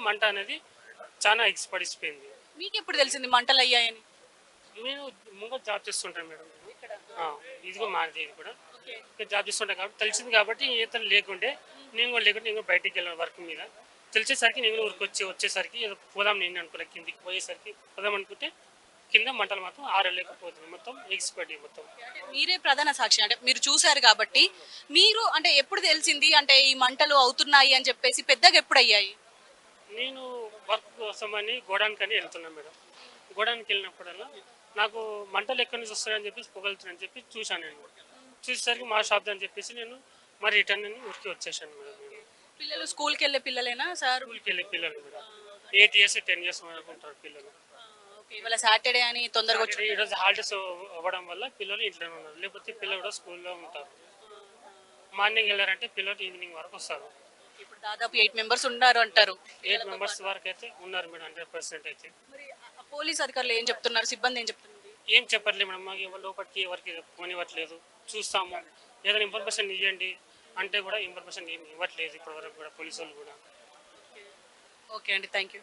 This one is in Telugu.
మంట అనేది చాలా ఎక్స్ పడిసిపోయింది మీకు ఎప్పుడు తెలిసింది మంటలు అయ్యాయని? నేను ముంగ జాబ్ చేస్తుంటాను మేడం. ఆ, ఇదిగో మాది ఇది కూడా. ఇక్కడ జాబ్ చేస్తుంటాను కాబట్టి తెలిసింది కాబట్టి ఈతలు లేకుండే నేను కూడా లేకుంటే నేను కూడా బయటికి వెళ్ళాను వర్క్ మీద. తెలిసేసరికి నేను కూడా ఊరికి వచ్చి వచ్చేసరికి ఏదో పోదాం నేను అనుకున్నా కిందికి పోయేసరికి పోదాం అనుకుంటే కింద మంటలు మాత్రం ఆరలేకపోతుంది. మొత్తం ఎగిసిపడి మొత్తం. మీరే ప్రధాన సాక్షి అంటే మీరు చూశారు కాబట్టి మీరు అంటే ఎప్పుడు తెలిసింది అంటే ఈ మంటలు అవుతున్నాయి అని చెప్పేసి పెద్దగా ఎప్పుడు అయ్యాయి? నేను వర్క్ కోసం అని గోడానికి అని వెళ్తున్నాను మేడం. గోడానికి వెళ్ళినప్పుడల్లా నాకు మంటలు ఎక్కడి నుంచి వస్తాయని చెప్పేసి పొగలుతున్నాయని చెప్పి చూశాను నేను. చూసేసరికి మా షాప్ అని చెప్పేసి నేను మరి రిటర్న్ అని ఊరికి వచ్చేసాను మేడం పిల్లలు స్కూల్కి వెళ్ళే పిల్లలేనా సార్? స్కూల్కి వెళ్ళే పిల్లలు madam. Eight years ten years వరకు ఉంటారు పిల్లలు. ఇవాళ సాటర్డే అని తొందరగా వచ్చి ఈరోజు హాలిడేస్ అవ్వడం వల్ల పిల్లలు ఇంట్లోనే ఉన్నారు. లేకపోతే పిల్లలు కూడా స్కూల్లో ఉంటారు. మార్నింగ్ వెళ్ళారంటే పిల్లలు ఈవినింగ్ వరకు వస్తారు. ఇప్పుడు దాదాపు ఎయిట్ మెంబర్స్ ఉన్నారు అంటారు. ఎయిట్ మెంబర్స్ వరకు అయితే ఉన్నారు మేడం హండ్రెడ్ పర్సెంట్ అయితే. మరి ఆ పోలీస్ అధికారులు ఏం చెప్తున్నారు? సిబ్బంది ఏం చెప్తున్నారు? ఏం చెప్పట్లేదు మేడం మాకు ఎవరు లోపలికి ఎవరికి పోనివ్వట్లేదు చూస్తాము. ఏదైనా ఇన్ఫర్మేషన్ ఇవ్వండి అంటే కూడా ఇన్ఫర్మేషన్ ఏమి ఇవ్వట్లేదు ఇప్పటివరకు కూడా పోలీసు వాళ్ళు కూడా. ఓకే అండి థ్యాంక్ యూ.